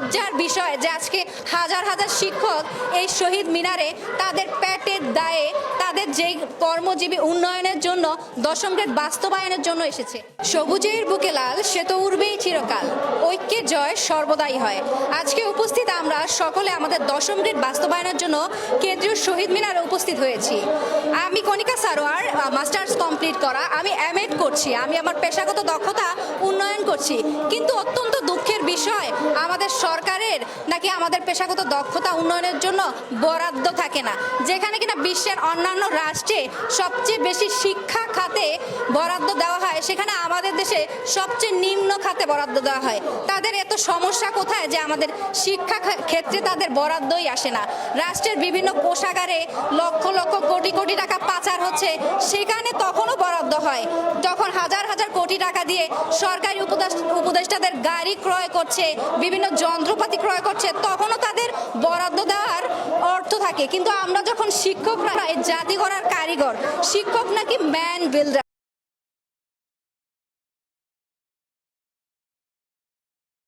লজ্জার বিষয় যে আজকে হাজার হাজার শিক্ষক এই শহীদ মিনারে তাদের প্যাটের দায়ে তাদের যেই কর্মজীবী উন্নয়নের জন্য, দশম গ্রেড বাস্তবায়নের জন্য এসেছে। সবুজের বুকে লাল, সে তো উড়বেই চিরকাল। ঐক্যের জয় সর্বদাই হয়। আজকে উপস্থিত আমরা সকলে আমাদের দশম গ্রেড বাস্তবায়নের জন্য কেন্দ্রীয় শহীদ মিনারে উপস্থিত হয়েছি। আমি কণিকা সারোয়ার মাস্টার্স কমপ্লিট করা। আমি এম করছি। আমি আমার পেশাগত দক্ষতা উন্নয়ন করছি। কিন্তু অত্যন্ত দুঃখের বিষয় আমাদের সরকারের নাকি আমাদের পেশাগত দক্ষতা উন্নয়নের জন্য বরাদ্দ থাকে না? যেখানে কিনা বিশ্বের অন্যান্য রাষ্ট্রে সবচেয়ে বেশি শিক্ষা খাতে বরাদ্দ দেওয়া হয়, সেখানে আমাদের দেশে সবচেয়ে নিম্ন খাতে বরাদ্দ দেওয়া হয়। তাদের এত সমস্যা কোথায় যে আমাদের শিক্ষা ক্ষেত্রে তাদের বরাদ্দই আসে না? রাষ্ট্রের বিভিন্ন কোষাগারে লক্ষ লক্ষ কোটি কোটি টাকা পাচার হচ্ছে, সেখানে তখনও বরাদ্দ হয়। যখন হাজার হাজার কোটি টাকা দিয়ে সরকারি উপদেষ্টাদের গাড়ি ক্রয় করছে, বিভিন্ন যন্ত্রপাতি ক্রয় করছে, তখনও তাদের বরাদ্দ দেওয়ার অর্থ থাকে। কিন্তু আমরা যখন শিক্ষকরা এই জাতি গড়ার কারিগর, শিক্ষক নাকি ম্যান বিল্ডার